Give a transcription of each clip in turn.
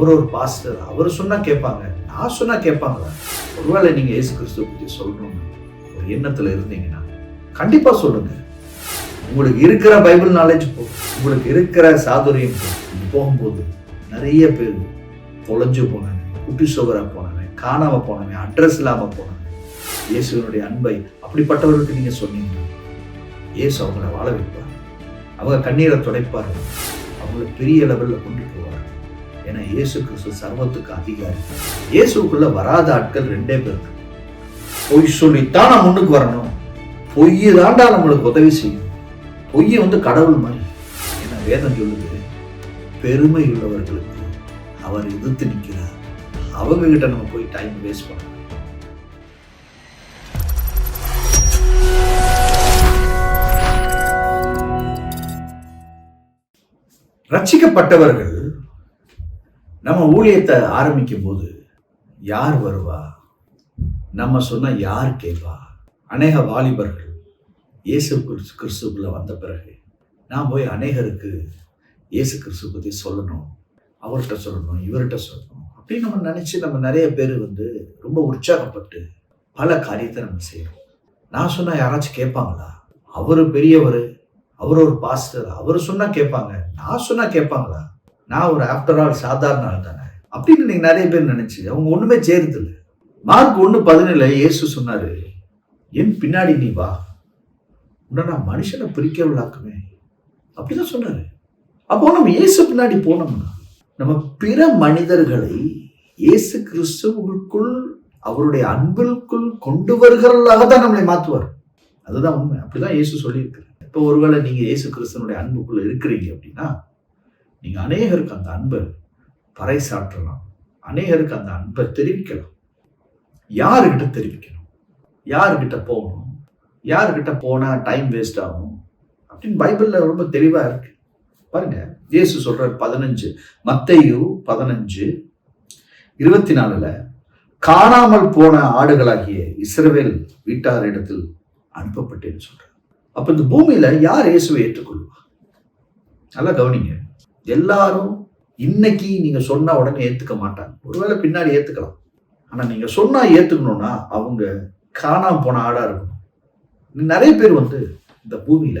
அவர் ஒரு பாஸ்டர். அவர் சொன்னால் கேட்பாங்க. நான் சொன்னால் கேட்பாங்களா? ஒருவேளை நீங்கள் ஏசு கிறிஸ்துவ பற்றி சொல்லணும்னு ஒரு எண்ணத்தில் இருந்தீங்கன்னா கண்டிப்பாக சொல்லுங்க. உங்களுக்கு இருக்கிற பைபிள் நாலேஜ் போதும் உங்களுக்கு இருக்கிற சாதுரியம் போகும்போது நிறைய பேர் தொலைஞ்சு போனவன் குட்டி சுவராக போனவன் காணாமல் போனவன் அட்ரஸ் இல்லாமல் போனவன். இயேசுவினுடைய அன்பை அப்படிப்பட்டவர்களுக்கு நீங்கள் சொன்னீங்கன்னா இயேசு அவங்கள வாழ வைப்பார். அவங்க கண்ணீரை துடைப்பார். அவங்கள பெரிய லெவலில் கொண்டு போவார். ஏன்னா இயேசு கிறிஸ்து சர்வத்துக்கு அதிகாரி. இயேசுக்குள்ள வராத ஆட்கள் ரெண்டே பேர் பொய் சொல்லித்தான் நான் முன்னுக்கு வரணும். பொய் தாண்டா நம்மளுக்கு உதவி செய்யும். பொய் வந்து கடவுள் மாதிரி. ஏன்னா வேதம் சொல்லுது பெருமை உள்ளவர்களுக்கு அவர் எதிர்த்து நிற்கிறார். அவங்க கிட்ட நம்ம போய் டைம் வேஸ்ட் பண்ணணும். ரட்சிக்கப்பட்டவர்கள் நம்ம ஊழியத்தை ஆரம்பிக்கும் போது யார் வருவா? நம்ம சொன்னால் யார் கேட்பா? அநேக வாலிபர்கள் இயேசு கிறிஸ்து கிறிஸ்துக்குள்ள வந்த பிறகு நான் போய் அநேகருக்கு இயேசு கிறிஸ்து பற்றி சொல்லணும் அவர்கிட்ட சொல்லணும் இவர்கிட்ட சொல்லணும் அப்படின்னு நம்ம நினச்சி நம்ம நிறைய பேர் வந்து ரொம்ப உற்சாகப்பட்டு பல காரியத்தை நம்ம செய்கிறோம் நான் சொன்னால் யாராச்சும் கேட்பாங்களா? அவர் பெரியவர் அவர் ஒரு பாஸ்டர் அவர் சொன்னால் கேட்பாங்க. நான் சொன்னால் கேட்பாங்களா? நான் ஒரு ஆஃப்டர் ஆல் சாதாரண ஆள் தானே. அப்படின்னு நீங்கள் நிறைய பேர் நினச்சி அவங்க ஒன்றுமே செய்யறதில்ல மார்க் ஒன்று பதினேழு இயேசு சொன்னார் என் பின்னாடி நீ வா. உன்னை நான் மனுஷனை பிரிக்கிறவளாக்குமே அப்படிதான் சொன்னார். அப்போ நம்ம இயேசு பின்னாடி போனோம்னா நம்ம பிற மனிதர்களை இயேசு கிறிஸ்துவுக்குள் அவருடைய அன்பிற்குள் கொண்டு வருகிறவர்களாக தான் நம்மளை மாற்றுவார். அதுதான் உண்மை. அப்படிதான் இயேசு சொல்லியிருக்கிறார். இப்போ ஒருவேளை நீங்கள் இயேசு கிறிஸ்தனுடைய அன்புக்குள்ள இருக்கிறீங்க அப்படின்னா நீங்கள் அநேகருக்கு அந்த அன்பை பறைசாற்றலாம். அநேகருக்கு அந்த அன்பை தெரிவிக்கலாம். யாருக்கிட்ட தெரிவிக்கணும்? யாருக்கிட்ட போகணும்? யாருக்கிட்ட போனால் டைம் வேஸ்ட் ஆகும்? அப்படின்னு பைபிளில் ரொம்ப தெளிவாக இருக்கு. பாருங்க இயேசு சொல்கிறார் பதினஞ்சு மத்தையு பதினஞ்சு இருபத்தி நாலில் காணாமல் போன ஆடுகளாகிய இஸ்ரவேல் வீட்டாரிடத்தில் அனுப்பப்பட்டேன்னு சொல்கிறார் அப்போ இந்த பூமியில் யார் இயேசுவை ஏற்றுக்கொள்வா நல்லா கவனிங்க. எல்லாரும் இன்னைக்கு நீங்க சொன்ன உடனே ஏத்துக்க மாட்டாங்க. ஒருவேளை பின்னாடி ஏத்துக்கலாம். ஆனா நீங்க சொன்னா ஏத்துக்கணும்னா அவங்க காணாம போன ஆடா இருக்கணும். நிறைய பேர் வந்து இந்த பூமியில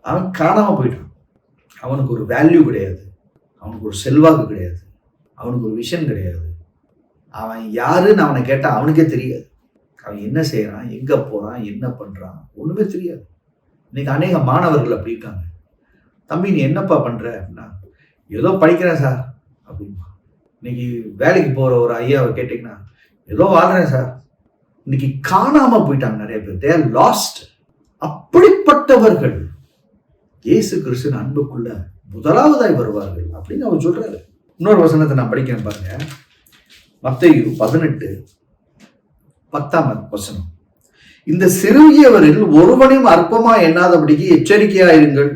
அவன் காணாம போயிட்டான். அவனுக்கு ஒரு வேல்யூ கிடையாது. அவனுக்கு ஒரு செல்வாக்கு கிடையாது. அவனுக்கு ஒரு விஷன் கிடையாது. அவன் யாருன்னு அவனை கேட்டா அவனுக்கே தெரியாது. அவன் என்ன செய்யறான்? எங்க போறான்? என்ன பண்றான்? ஒண்ணுமே தெரியாது. இன்னைக்கு அநேக மாணவர்கள் அப்படி இருக்காங்க. தம்பி நீ என்னப்பா பண்ணுற அப்படின்னா ஏதோ படிக்கிறேன் சார் அப்படின்பா இன்னைக்கு வேலைக்கு போகிற ஒரு ஐயாவை கேட்டிங்கன்னா ஏதோ வாழ்கிறேன் சார் இன்னைக்கு காணாமல் போயிட்டாங்க நிறைய பேர். தேர் லாஸ்ட் அப்படிப்பட்டவர்கள். இயேசு கிறிஸ்துவின் அன்புக்குள்ள முதலாவதாய் வருவார்கள் அப்படின்னு அவர் சொல்றாரு. இன்னொரு வசனத்தை நான் படிக்கிறேன் பாருங்க. மத்தையு பதினெட்டு பத்தாம் வசனம். இந்த சிறுகியவரில் ஒருவனையும் அற்பமா எண்ணாதபடிக்கு எச்சரிக்கையா இருங்கள்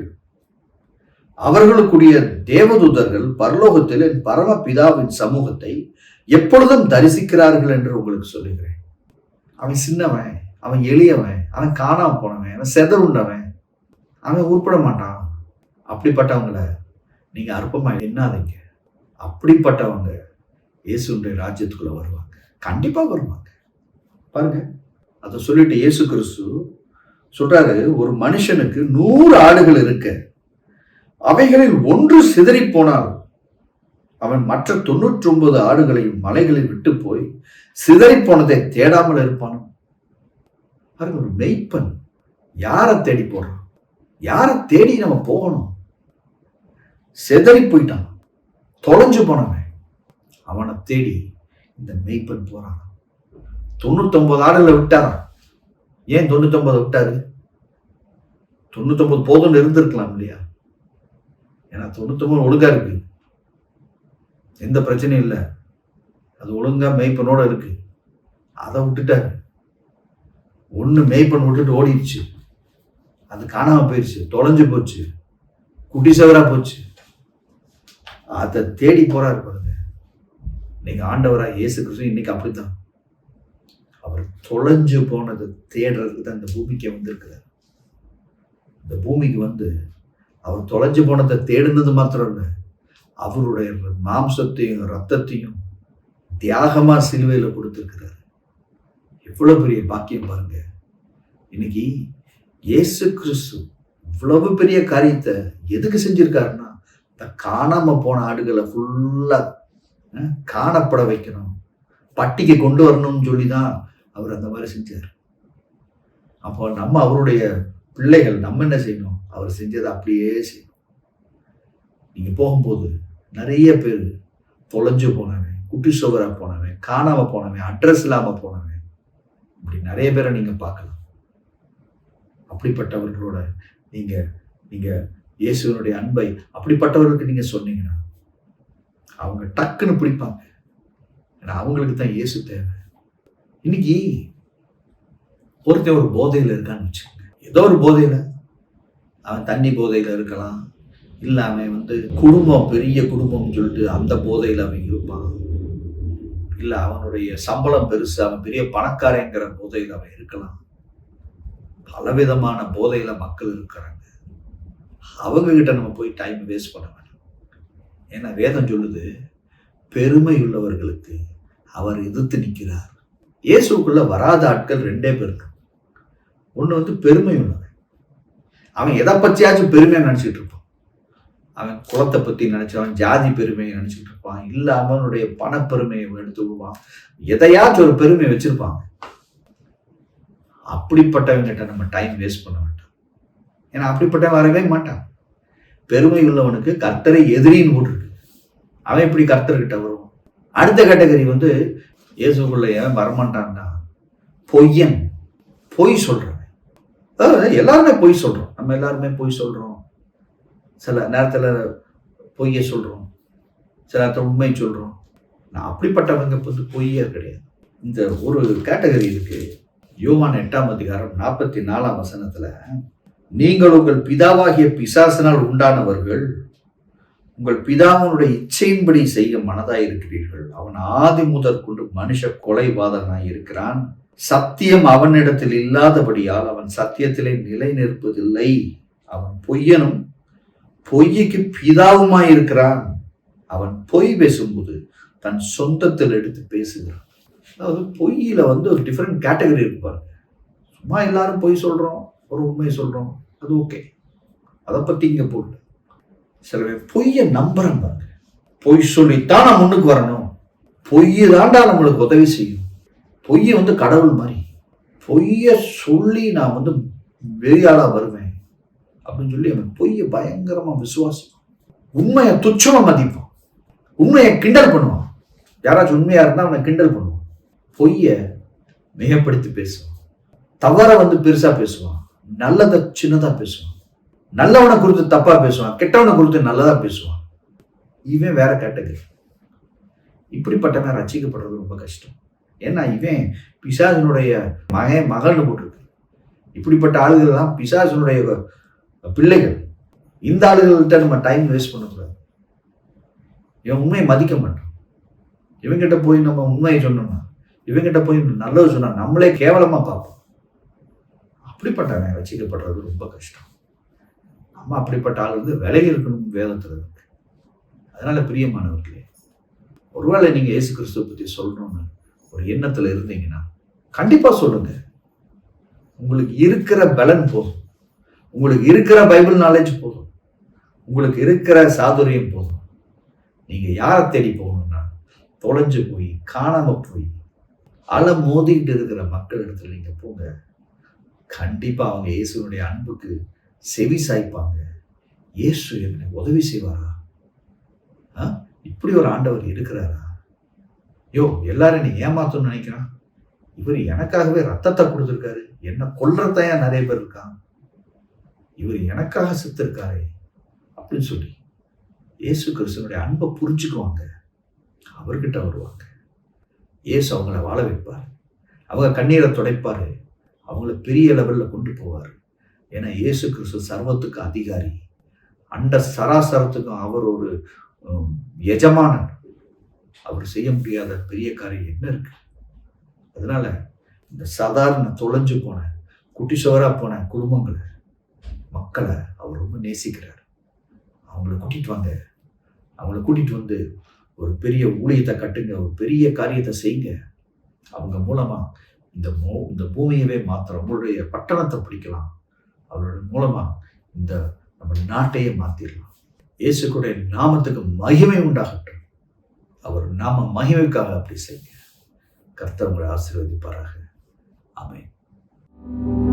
அவர்களுக்குரிய தேவதூதர்கள் பரலோகத்தில் என் பரம பிதாவின் சமூகத்தை எப்பொழுதும் தரிசிக்கிறார்கள் என்று உங்களுக்கு சொல்லுகிறேன். அவன் சின்னவன் அவன் எளியவன் அவன் காணாம போனவன் அவன் செதறுண்டவன் அவன் உருப்பட மாட்டான். அப்படிப்பட்டவங்களை நீங்க அற்பமா எண்ணாதீங்க. அப்படிப்பட்டவங்க இயேசுடைய ராஜ்யத்துக்குள்ள வருவாங்க. கண்டிப்பா வருவாங்க. பாருங்க அதை சொல்லிட்டு இயேசு கிறிஸ்து சொல்றாரு ஒரு மனுஷனுக்கு நூறு ஆடுகள் இருக்க. அவைகளில் ஒன்று சிதறி போனால் அவன் மற்ற தொண்ணூற்றி ஒன்பது ஆடுகளையும் மலைகளில் விட்டு போய் சிதறி போனதை தேடாமல் இருப்பானோ? பாருங்க ஒரு மெய்ப்பன் யாரை தேடி போடுறான்? யாரை தேடி நம்ம போகணும்? சிதறி போயிட்டான் தொலைஞ்சு போனவன். அவனை தேடி இந்த மெய்ப்பன் போறான். தொண்ணூத்தொன்பது ஆடுகளை விட்டாரான் ஏன் தொண்ணூத்தொன்பதை விட்டாரு? தொண்ணூத்தொன்பது போதும்னு இருந்திருக்கலாம் இல்லையா? ஏன்னா தொண்ணூத்தொன்பது ஒழுங்கா இருக்கு. எந்த பிரச்சனையும் இல்லை. அது ஒழுங்கா மெய்ப்பனோட இருக்கு. அதை விட்டுட்டாரு. ஒன்று மெய்ப்பன் விட்டுட்டு ஓடிடுச்சு. அது காணாமல் போயிடுச்சு தொலைஞ்சு போச்சு. குட்டி சவராக போச்சு. அதை தேடி போறாரு பாருங்க. இன்னைக்கு ஆண்டவரா இயேசு கிருஷ்ணன் இன்னைக்கு அப்படித்தான். அவர் தொலைஞ்சு போனதை தேடுறதுக்கு தான் இந்த பூமிக்கு வந்திருக்கிறார். இந்த பூமிக்கு வந்து அவர் தொலைஞ்சு போனதை தேடுனது மாத்திரம் இல்லை. அவருடைய மாம்சத்தையும் ரத்தத்தையும் தியாகமாக சிலுவையில் கொடுத்துருக்கிறார். எவ்வளோ பெரிய பாக்கியம் பாருங்க. இன்னைக்கு இயேசு கிறிஸ்து இவ்வளவு பெரிய காரியத்தை எதுக்கு செஞ்சிருக்காருன்னா இந்த காணாமல் போன ஆடுகளை ஃபுல்லாக காணப்பட வைக்கணும். பட்டிக்கு கொண்டு வரணும்னு சொல்லி தான் அவர் அந்த மாதிரி செஞ்சார். அப்போ நம்ம அவருடைய பிள்ளைகள் நம்ம என்ன செய்யணும்? அவர் செஞ்சதை அப்படியே செய்யணும் நீங்கள் போகும்போது நிறைய பேர் தொலைஞ்சு போனவன் குட்டி சுவராக போனவன் காணாமல் போனவன் அட்ரஸ் இல்லாமல் போனவன். இப்படி நிறைய பேரை நீங்கள் பார்க்கலாம். அப்படிப்பட்டவர்களோட நீங்கள் நீங்கள் இயேசுவனுடைய அன்பை அப்படிப்பட்டவர்களுக்கு நீங்கள் சொன்னீங்கன்னா அவங்க டக்குன்னு பிடிப்பாங்க. ஏன்னா அவங்களுக்கு தான் இயேசு தேவை. இன்னைக்கு ஒருத்தன் ஒரு போதையில் இருக்கான்னு வச்சுக்கோங்க. ஏதோ ஒரு போதையில் அவன் தண்ணி போதையில் இருக்கலாம். இல்லை அவன் வந்து குடும்பம் பெரிய குடும்பம்னு சொல்லிட்டு அந்த போதையில் அவன் இருப்பான். இல்லை அவனுடைய சம்பளம் பெருசு அவன் பெரிய பணக்காரங்கிற போதையில் அவன் இருக்கலாம். பலவிதமான போதையில் மக்கள் இருக்கிறாங்க. அவங்கக்கிட்ட நம்ம போய் டைம் வேஸ்ட் பண்ண வேண்டாம் ஏன்னா வேதம் சொல்லுது பெருமை உள்ளவர்களுக்கு அவர் எதிர்த்து நிற்கிறார். இயேசுக்குள்ளே வராத ஆட்கள் ரெண்டே பேர் ஒன்று வந்து பெருமை உள்ளவன் அவன் எதை பற்றியாச்சும் பெருமையாக நினச்சிட்டு இருப்பான். அவன் குளத்தை பற்றி நினச்சவன் ஜாதி பெருமையை நினச்சிட்டு இருப்பான். இல்லை அவனுடைய பணப்பெருமையை எடுத்து விடுவான். எதையாச்சும் ஒரு பெருமை வச்சிருப்பாங்க அப்படிப்பட்டவங்கிட்ட நம்ம டைம் வேஸ்ட் பண்ண வேண்டாம் ஏன்னா அப்படிப்பட்டவன் வரவே மாட்டான். பெருமை உள்ளவனுக்கு கர்த்தரை எதிரின்னு போட்டுருக்கு அவன் எப்படி கர்த்தர்கிட்ட வருவான்? அடுத்த கேட்டகரி வந்து இயேசுக்குள்ள ஏன் வரமாட்டான்டா பொய்யன். பொய் சொல்கிறான் அதாவது எல்லாருமே பொய் சொல்கிறோம் நம்ம எல்லாருமே பொய் சொல்கிறோம் சில நேரத்தில் பொய்யை சொல்கிறோம் சில நேரத்தில் உண்மை சொல்கிறோம் நான் அப்படிப்பட்டவங்க வந்து பொய்யே கிடையாது. இந்த ஒரு கேட்டகரி இருக்கு. யோவான் எட்டாம் அதிகாரம் நாற்பத்தி நாலாம் வசனத்தில் நீங்கள் உங்கள் பிதாவாகிய பிசாசனால் உண்டானவர்கள் உங்கள் பிதாவினுடைய இச்சையின்படி செய்ய மனதாய் இருக்கிறீர்கள் அவன் ஆதி முதற் கொண்டு மனுஷ கொலைபாதகனாய் இருக்கிறான் சத்தியம் அவனிடத்தில் இல்லாதபடியால் அவன் சத்தியத்திலே நிலை நிற்பதில்லை அவன் பொய்யனும் பொய்யுக்கு பிதாவுமாய் இருக்கிறான் அவன் பொய் பேசும்போது தன் சொந்தத்தில் எடுத்து பேசுகிறான். அதாவது பொய்யில வந்து ஒரு டிஃப்ரெண்ட் கேட்டகரி இருப்பார் சும்மா எல்லாரும் பொய் சொல்றோம் ஒரு உண்மை சொல்றோம் அது ஓகே அதை பத்தி இங்க போட்டு சில பேர் பொய்யை நம்புறேன் பாருங்க. பொய் சொல்லித்தான் நான் முன்னுக்கு வரணும். பொய் தாண்டா நம்மளுக்கு உதவி செய்யும். பொய்யை வந்து கடவுள் மாதிரி. பொய்யை சொல்லி நான் வந்து வெளியாளாக வருவேன். அப்படின்னு சொல்லி அவன் பொய்யை பயங்கரமாக விசுவாசிப்பான். உண்மையை துச்சமாக மதிப்பான். உண்மையை கிண்டல் பண்ணுவான். யாராச்சும் உண்மையாக இருந்தால் அவனை கிண்டல் பண்ணுவான். பொய்யை மிகப்படுத்தி பேசுவான். தவறை வந்து பெருசாக பேசுவான். நல்லதை சின்னதாக பேசுவான். நல்லவனை குறித்து தப்பாக பேசுவான். கெட்டவனை குறித்து நல்லதாக பேசுவான். இவன் வேற கேட்டகரி இப்படிப்பட்டவன் ரசிக்கப்படுறது ரொம்ப கஷ்டம். ஏன்னா இவன் பிசாசனுடைய மகன் மகள்னு போட்டிருக்கு. இப்படிப்பட்ட ஆளுகள் எல்லாம் பிசாசனுடைய பிள்ளைகள். இந்த ஆளுகள்கிட்ட நம்ம டைம் வேஸ்ட் பண்ணக்கூடாது. இவன் உண்மையை மதிக்க மாட்டான். இவங்கிட்ட போய் நம்ம உண்மையை சொன்னோம்னா இவங்கிட்ட போய் நல்லது சொன்னா நம்மளே கேவலமாக பார்ப்போம். அப்படிப்பட்டவன் ரசிக்கப்படுறது ரொம்ப கஷ்டம். நம்ம அப்படிப்பட்ட ஆள் வந்து விலகி இருக்கணும் வேதத்தில். இருக்கு அதனால பிரியமானவர்களே ஒருவேளை நீங்கள் இயேசு கிறிஸ்துவ பற்றி சொல்லணும்னு ஒரு எண்ணத்துல இருந்தீங்கன்னா கண்டிப்பா சொல்லுங்க. உங்களுக்கு இருக்கிற பலன் போதும். உங்களுக்கு இருக்கிற பைபிள் நாலேஜ் போதும். உங்களுக்கு இருக்கிற சாதுரியம் போதும். நீங்க யாரை தேடி போகணும்னா தொலைஞ்சு போய் காணாம போய் அலை மோதிக்கிட்டு இருக்கிற மக்கள் இடத்துல நீங்க போங்க. கண்டிப்பா அவங்க இயேசுனுடைய அன்புக்கு செவி சாய்ப்பாங்க. இயேசு எனக்கு உதவி செய்வாரா? ஆ? இப்படி ஒரு ஆண்டவர் இருக்கிறாரா? யோ எல்லாரும் நீ ஏமாத்தணும்னு நினைக்கிறான். இவர் எனக்காகவே ரத்தத்தை கொடுத்துருக்காரு. என்ன கொல்றதையா நிறைய பேர் இருக்கான் இவர் எனக்காக செத்துருக்காரே அப்படின்னு சொல்லி இயேசு கிறிஸ்துவனுடைய அன்பை புரிஞ்சுக்குவாங்க. அவர்கிட்ட வருவாங்க. இயேசு அவங்கள வாழ வைப்பார். அவங்க கண்ணீரை துடைப்பார். அவங்கள பெரிய லெவலில் கொண்டு போவார். ஏன்னா இயேசு கிறிஸ்து சர்வத்துக்கு அதிகாரி. அண்ட சராசரத்துக்கும் அவர் ஒரு எஜமானன். அவர் செய்ய முடியாத பெரிய காரியம் என்ன இருக்கு? அதனால இந்த சாதாரண தொலைஞ்சு போன குட்டி சோராக போன குடும்பங்களை மக்களை அவர் ரொம்ப நேசிக்கிறார். அவங்கள கூட்டிகிட்டு வாங்க. அவங்கள கூட்டிகிட்டு வந்து ஒரு பெரிய ஊழியத்தை கட்டுங்க ஒரு பெரிய காரியத்தை செய்யுங்க. அவங்க மூலமாக இந்த மோ இந்த பூமியவே மாற்றுறோம் உங்களுடைய பட்டணத்தை பிடிக்கலாம். அவரோட மூலமாக இந்த நம்ம நாட்டையே மாற்றிடலாம் இயேசுக்குடைய நாமத்துக்கு மகிமை உண்டாகட்டும். அவர் நாம மகிமைக்காக அப்படி செய்யுங்க கர்த்தர் ஆசீர்வதிப்பாராக. ஆமென்.